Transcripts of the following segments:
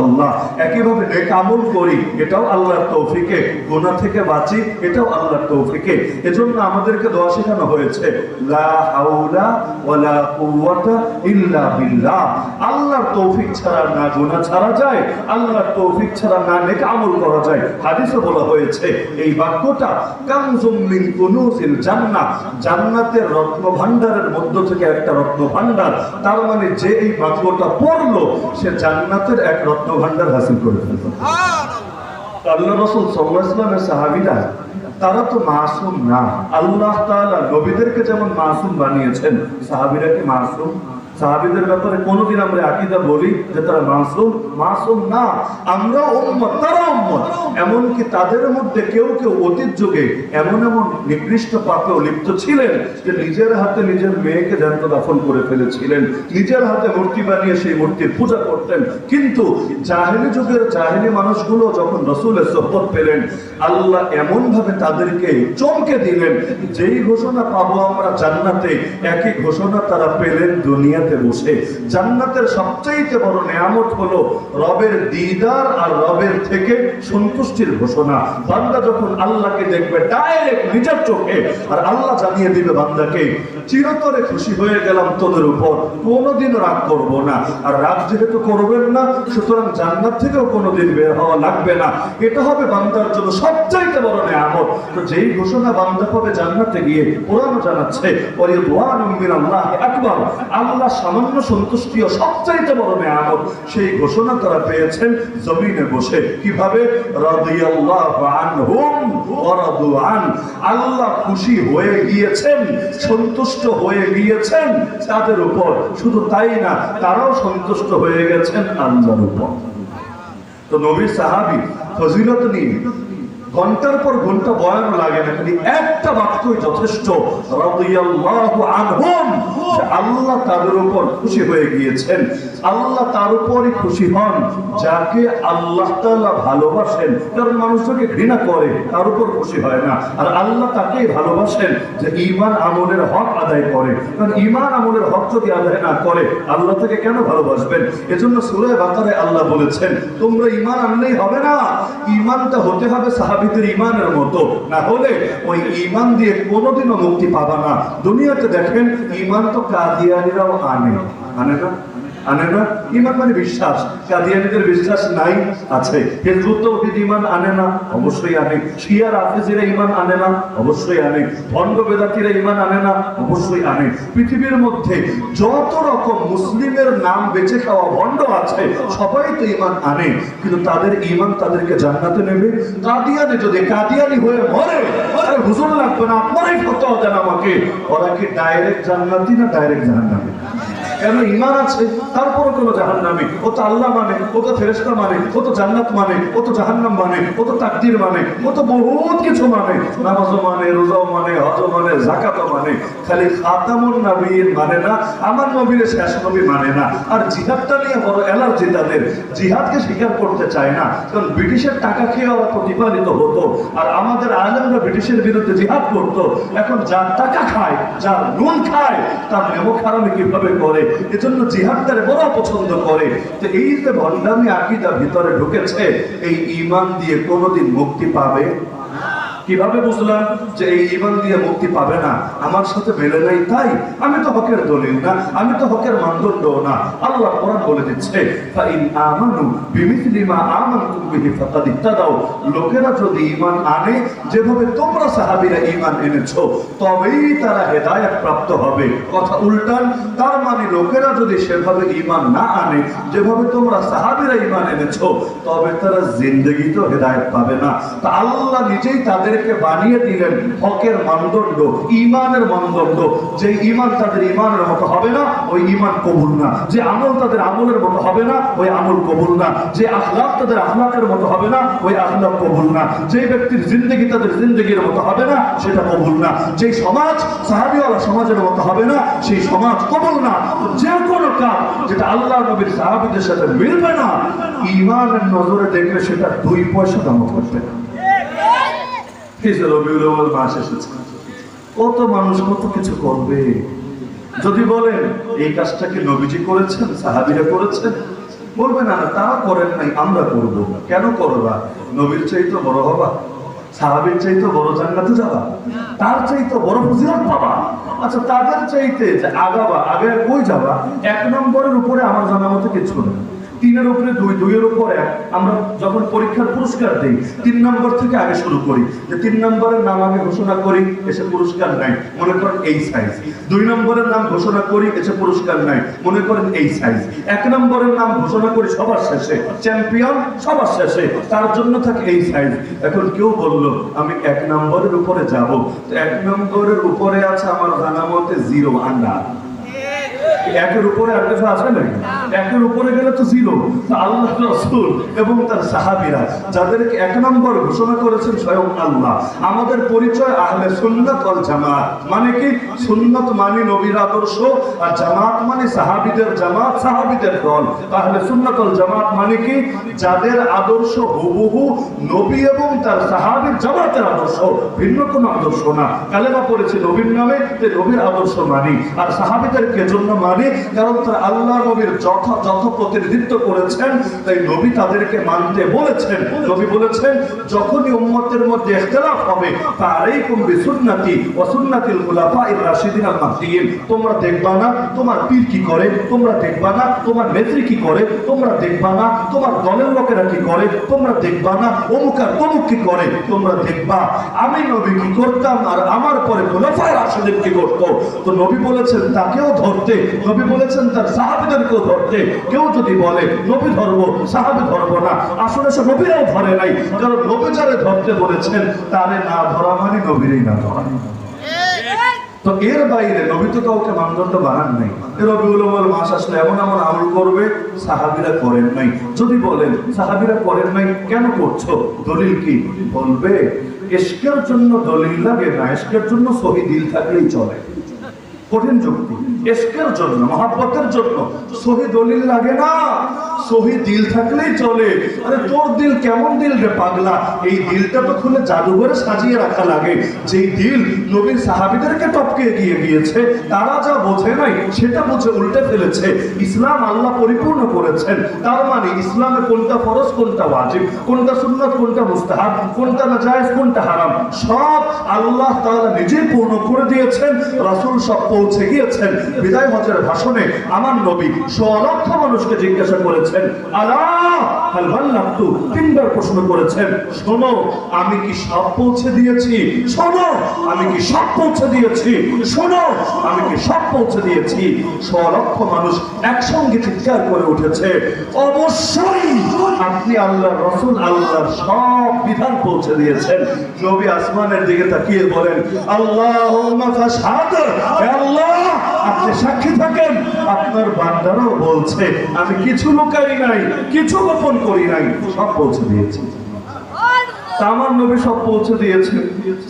আল্লাহ। একইভাবে নেক আমল করি, এটাও আল্লাহর তৌফিকে। গুনাহ থেকে বাঁচি, এটাও আল্লাহর তৌফিকে। এজন্য আমাদেরকে দোয়া শেখানো হয়েছে, লা হাওলা ওয়ালা কুওয়াতা ইল্লা বিল্লাহ। আল্লাহর তৌফিক ছাড়া না গুনাহ ছাড়া যায়, আল্লাহর তৌফিক ছাড়া না নেক আমল করা যায়। হাদিসে বলা হয়েছে, এই বাক্যটা কানজুম মিন কুনুজিল জান্নাহ। জান্নাতের রত্ন ভান্ডারের মধ্য থেকে একটা রত্ন তার মানে যে এই বাক্যটা পড়ল, সে জান্নাতের এক রত্ন ভান্ডার হাসিল করে ফেলল আল্লাহ রসুল সাল্লাহামের সাহাবিরা, তারা তো মাসুম না। আল্লাহ তাআলা নবীদেরকে যেমন মাসুম বানিয়েছেন, সাহাবিরা কি মাসুম? সাহাবিদের ব্যাপারে কোনোদিন আমরা আকিদা বলি যে তারা মাসুম মাসুম না, আমরা উম্মত, তারা উম্মত। এমনকি তাদের মধ্যে কেউ কেউ অতীত যুগে এমন এমন নিকৃষ্ট পাপেও লিপ্ত ছিলেন যে নিজের হাতে নিজের মেয়েকে জ্যান্ত দাফন করে ফেলেছিলেন। নিজের হাতে মূর্তি বানিয়ে সেই মূর্তির পূজা করতেন। কিন্তু জাহেলি যুগের জাহেলি মানুষগুলো যখন রসুলের সোহবত পেলেন, আল্লাহ এমন ভাবে তাদেরকে চমকে দিলেন, যেই ঘোষণা পাবো আমরা জান্নাতে, একই ঘোষণা তারা পেলেন দুনিয়াতে বসে জান্নাতের সবচাইতে বড় নেয়ামত হলো রবের দিদার আর রবের থেকে সন্তুষ্টির ঘোষণা। বান্দা যখন আল্লাহকে দেখবে ডাইরেক্ট নিজের চোখে, আর আল্লাহ জানিয়ে দিবে বান্দাকে, চিরতরে খুশি হয়ে গেলাম তোদের উপর কোনোদিন রাগ করব না। আর রাগ যেহেতু করবেন না, সুতরাং জান্নাত থেকেও কোনোদিন বের হওয়া লাগবে না। এটা হবে বান্দার জন্য সবচাইতে বড় নেয়ামত। তো যেই ঘোষণা বান্দা পাবে জান্নাতে গিয়ে কোরআন জানাচ্ছে আল্লাহ সামান্য সন্তুষ্টি ও সবচাইতে বড় নেয়ামত। সেই ঘোষণা তারা পেয়েছেন জমিনে বসে। কীভাবে? আল্লাহ খুশি হয়ে গিয়েছেন, সন্তুষ্ট হয়ে গিয়েছেন তাদের উপর। শুধু তাই না, তারাও সন্তুষ্ট হয়ে গেছেন আল্লাহর উপর। তো নবীর সাহাবী ফজিলত নিয়ে ঘণ্টার পর ঘণ্টা বয়ান লাগে না, খালি একটা বাক্যই যথেষ্ট। আল্লাহ তাদের উপর খুশি হয়ে গিয়েছেন। আল্লাহ তার উপরই খুশি হন, যাকে আল্লাহ তাআলা ভালোবাসেন। কারণ মানুষকে ঘৃণা করে, তার উপর খুশি হয় না। আর আল্লাহ তাকেই ভালোবাসেন, যে ঈমান আমলের হক আদায় করে। কারণ ঈমান আমলের হক যদি আদায় না করে, আল্লাহ তাকে কেন ভালোবাসবেন? এজন্য সূরা বাকারে আল্লাহ বলেছেন, তোমরা ঈমান আনলেই হবে না। ঈমানটা হতে হবে সাহাবীদের ইমানের মতো। না হলে ওই ইমান দিয়ে কোনোদিনও মুক্তি পাবা না। দুনিয়াতে দেখেন ইমান তো কাদিয়ানিরাও আনে। আনে না? আনে না ইমান মানে বিশ্বাস। কাদিয়ানিদের বিশ্বাস নাই, আছে। তৌহিদ ইমান আনে না অবশ্যই আনে। শিয়া রাফেজিরা ইমান আনে না অবশ্যই আনে। বেদাতিরা ইমান আনে না অবশ্যই আনে। পৃথিবীর মধ্যে যত রকম মুসলিমের নাম বেঁচে খাওয়া ভণ্ড আছে, সবাই তো ইমান আনে। কিন্তু তাদের ইমান তাদেরকে জান্নাতে নেবে। কাদিয়ানি যদি কাদিয়ানি হয়ে মরে আরে হুজুর লাগবে না, আপনারাই ফতোয়া দেন আমাকে। ওরা কি ডাইরেক্ট জান্নাতি না ডাইরেক্ট জাহান্নামে? কেন ইমান আছে? তারপরও কোনো জাহান নামে ও তো আল্লাহ মানে ও তো ফেরেস্তা মানে ও তো জান্নাত মানে ও তো জাহান্নাম মানে ও তো তাকদির মানে ও তো বহুত কিছু মানে। নামাজও মানে রোজাও মানে হজ মানে জাকাতও মানে। খালি খাতামুন নবীর মানে না, আমার নবীর শেষ নবী মানে না। আর জিহাদটা নিয়ে বড় অ্যালার্জি তাদের। জিহাদকে স্বীকার করতে চায় না। কারণ ব্রিটিশের টাকা খেয়ে ওরা প্রতিপালিত হতো। আর আমাদের আলেমরা ব্রিটিশের বিরুদ্ধে জিহাদ করতো। এখন যার টাকা খায়, যার নুন খায়, তার নেমো খারামি কীভাবে করে? এজন্য জিহাদটারে বড় পছন্দ করে তো এই যে ভণ্ডামি আকিদা ভিতরে ঢুকেছে, এই ইমান দিয়ে কোনোদিন মুক্তি পাবে কীভাবে বুঝলাম যে এই ইমান দিয়ে মুক্তি পাবে না? আমার সাথে মেলে নাই, তাই আমি তো হকের দলিল না, আমি তো হকের মানদণ্ড না। আল্লাহ কোরআন বলে দিচ্ছে লোকেরা যদি ঈমান আনে, যেভাবে তোমরা সাহাবীরা ঈমান এনেছো, তবেই তারা হেদায়েত প্রাপ্ত হবে। কথা উল্টান, তার মানে লোকেরা যদি সেভাবে ইমান না আনে, যেভাবে তোমরা সাহাবিরা ইমান এনেছো, তবে তারা জিন্দেগিতে হেদায়ত পাবে না। তা আল্লাহ নিজেই তাদেরকে বানিয়ে দিলেন হকের মানদণ্ড, ঈমানের মানদণ্ড। যে ঈমান তাদের ঈমানের মতো হবে না, ওই ঈমান কবুল না। যে আমল তাদের আমলের মতো হবে না, ওই আমল কবুল না। যে আখলাক তাদের আখলাকের মতো হবে না, ওই আখলাক কবুল না। যে ব্যক্তির জিন্দগি তাদের জিন্দগির মতো হবে না, সেটা কবুল না। যে সমাজ সাহাবিওয়ালা সমাজের মতো হবে না, সেই সমাজ কবুল না। যে কোনো কাজ যেটা আল্লাহ নবীর সাহাবিদের সাথে মিলবে না ইমানের নজরে দেখলে সেটা দুই পয়সা দাম করবে না। যে রবিউল মাস এসেছে। কত মানুষ কত কিছু করবে? যদি বলেন, এই কাজটা কি নবীজি করেছেন, সাহাবিরা করেছেন? বলবে, না না তারা করেন নাই, আমরা করব কেন করবা নবীর চাইতে বড় হবা, সাহাবির চাইতে বড় জান্নাতে যাবা, তার চাইতে বড় ফজিলত পাবা। আচ্ছা তাদের চাইতে যে আগাবা, আগে কই যাবা? এক নম্বরের উপরে আমার জানা মতো কিছু নেই। তিনের উপরে দুই, দুইয়ের উপর আমরা যখন পরীক্ষার পুরস্কার দিই, তিন নম্বর থেকে আগে শুরু করি। যে তিন নম্বরের নাম আগে ঘোষণা করি, এসে পুরস্কার নাই। মনে করেন এই সাইজ দুই নম্বরের নাম ঘোষণা করি, এসে পুরস্কার নাই। মনে করেন এই সাইজ এক নম্বরের নাম ঘোষণা করি সবার শেষে। চ্যাম্পিয়ন সবার শেষে। তার জন্য থাকে এই সাইজ এখন কেউ বলল, আমি এক নম্বরের উপরে যাব। তো এক নম্বরের উপরে আছে আমার জানা মতে জিরো আন্ডার একের উপরে আর কিছু আছে নাকি? একের উপরে গেলে তো জিরো আল্লাহ রসুল এবং তার সাহাবিরা যাদেরকে এক নম্বর ঘোষণা করেছেন স্বয়ং আল্লাহ। আমাদের পরিচয় আহলে সুন্নাত ওয়াল জামাত। মানে কি? সুন্নাত মানে নবীর আদর্শ আর জামাত মানে সাহাবিদের জামাত, সাহাবিদের দল। তাহলে সুন্নাত ওয়াল জামাত মানে কি? যাদের আদর্শ হুবহু নবী এবং তার সাহাবীর জামাতের আদর্শ, ভিন্ন কোনো আদর্শ না। কালেমা পড়েছে নবীর নামে নবীর আদর্শ মানি। আর সাহাবিদেরকে জন্য মানি, কারণ তার আল্লাহ নবীর যথাযথ প্রতিনিধিত্ব করেছেন, তাই নবী তাদেরকে মানতে বলেছেন। নবী বলেছেন, যখনই উম্মতের মধ্যে ইখতিলাফ হবে তারাই কুমবি সুন্নতি ও সুন্নাতিল খুলাফায়ে রাশিদিন আল মাহদিয়িন তোমরা দেখবা না তোমার পীর কি করে, তোমরা দেখবা না তোমার নেত্রী কি করে, তোমরা দেখবা না তোমার দলের লোকেরা কি করে, তোমরা দেখবা না অমুক আর তমুক কি করে, তোমরা দেখবা আমি নবী কি করতাম আর আমার পরে খোলাফায়ে রাশিদিন কি করতো? তো নবী বলেছেন, তাকেও ধরতে। নবী বলেছেন, তার সাহাবিদেরকেও ধরতে। কেউ যদি বলে, নবী ধরব সাহাবি ধরব না। আসলে সে নবীরাও ধরে নাই, কারণ নবী যারে ধরতে বলেছেন, তারে না ধরা মানে নবীরই না ধরা। তো এর বাইরে নবী তো কাউকে মানদণ্ড বানান নাই। রবিউল মাস আসলে এমন এমন আমল করবে, সাহাবিরা করেন নাই। যদি বলেন, সাহাবিরা করেন নাই, কেন করছ? দলিল কি? বলবে, এশকের জন্য দলিল লাগে না, এশকের জন্য সহি দিল থাকলেই চলে। কঠিন যুক্তি এসকের জন্য মহাব্বতের জন্য। সহি দলিল লাগে না। সহি দিল থাকলেই চলে। আরে তোর দিল কেমন দিল রে পাগলা? এই দিলটা তো খুলে জাদুঘরে সাজিয়ে রাখা লাগে। যেই দিল সাহাবিদেরকে টপকে গিয়ে গিয়েছে, তারা যা বোঝে নাই, সেটা বুঝে উল্টে ফেলেছে। ইসলাম আল্লাহ পরিপূর্ণ করেছেন। তার মানে ইসলামে কোনটা ফরজ, কোনটা ওয়াজিব, কোনটা সুন্নাত, কোনটা মুস্তাহাব, কোনটা নাজায়েজ, কোনটা হারাম, সব আল্লাহ তাআলা নিজেই পূর্ণ করে দিয়েছেন। রাসূল সব পৌঁছে গিয়েছেন। বিদায় হজের ভাষণে আমার নবী লক্ষ মানুষকে জিজ্ঞাসা করেছেন বাল্লাগতু তিনবার প্রশ্ন করেছেন, শোনো, আমি কি সব পৌঁছে দিয়েছি? শোনো, আমি কি সব পৌঁছে দিয়েছি? শোনো, আমি কি সব পৌঁছে দিয়েছি? লক্ষ মানুষ একসঙ্গে চিৎকার করে উঠেছে, অবশ্যই আপনি আল্লাহ রসুল, আল্লাহর সব বিধান পৌঁছে দিয়েছেন। নবী আসমানের দিকে তাকিয়ে বলেন আল্লাহ আল্লাহ আপনি সাক্ষী থাকেন, আপনার বান্দারও বলছে, আমি কিছু লুকাই নাই, কিছু গোপন করি নাই, সব পৌঁছে দিয়েছি। নবী সব পৌঁছে দিয়েছেন।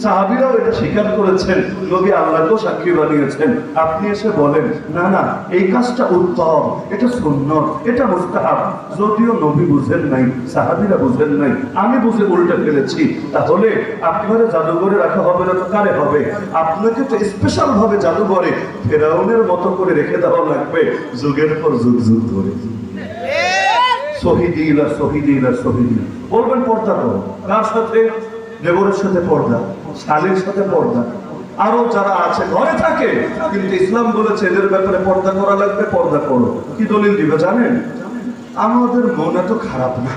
সাহাবিরাও এটা স্বীকার করেছেন। নবী আল্লাহকেও সাক্ষী বানিয়েছেন। আপনি এসে বলেন, না না, এই কাজটা উত্তম, এটা সুন্নত, এটা মুস্তাহাব। যদিও নবী বুঝেন নাই, সাহাবিরা বুঝেন নাই, আমি বুঝে উল্টে ফেলেছি। তাহলে আপনারা জাদুঘরে রাখা হবে না তো কারে হবে? আপনাকে তো স্পেশাল ভাবে জাদুঘরে ফেরাউনের মতো করে রেখে দেওয়া লাগবে, যুগের পর যুগ যুগ ধরে। শহীদিল আর শহীদিল আর শহীদিল। বলবেন পর্দা করো কার সাথে? দেবরের সাথে পর্দা শালীর সাথে পর্দা। আরও যারা আছে, ঘরে থাকে। কিন্তু ইসলাম বলেছে, এদের ব্যাপারে পর্দা করা লাগবে, পর্দা করো। কি দলিল দিবে জানেন? আমাদের মন এত খারাপ না।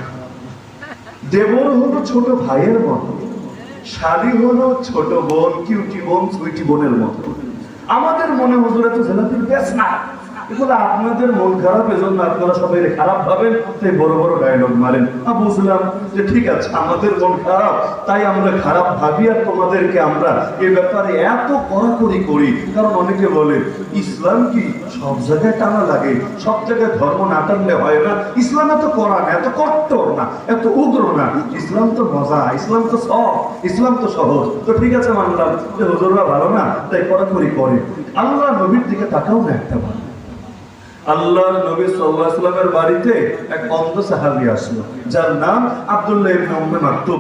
দেবর হলো ছোট ভাইয়ের মতো। শালী হলো ছোট বোন, কিউটি বোন, সুইটি বোনের মতো। আমাদের মনে হুজুর এত জেলাপির ব্যাস না। আপনাদের মন খারাপ, এজন্য আপনারা সবাই খারাপ ভাবেন। তাই বড় বড় ডায়লগ মারেন। বুঝলাম যে, ঠিক আছে, আমাদের মন খারাপ, তাই আমরা খারাপ ভাবি আর তোমাদেরকে আমরা এ ব্যাপারে এত কড়াকড়ি করি। কারণ অনেকে বলে, ইসলাম কি সব জায়গায় টানা লাগে? সব জায়গায় ধর্ম না টানলে হয় না। ইসলাম এত কড়া না, এত কট্টর না, এত উগ্র না। ইসলাম তো মজা, ইসলাম তো সব, ইসলাম তো সহজ। তো ঠিক আছে, মানলাম যে, হুজুররা ভালো না, তাই কড়াকড়ি করে আল্লাহ নবীর দিকে তাকাও না একটা আল্লাহর নবী সাল্লাহ আলাইহি বাড়িতে এক অন্ধ সাহাবি আসলো যার নাম আব্দুল্লাহ মাকতুম।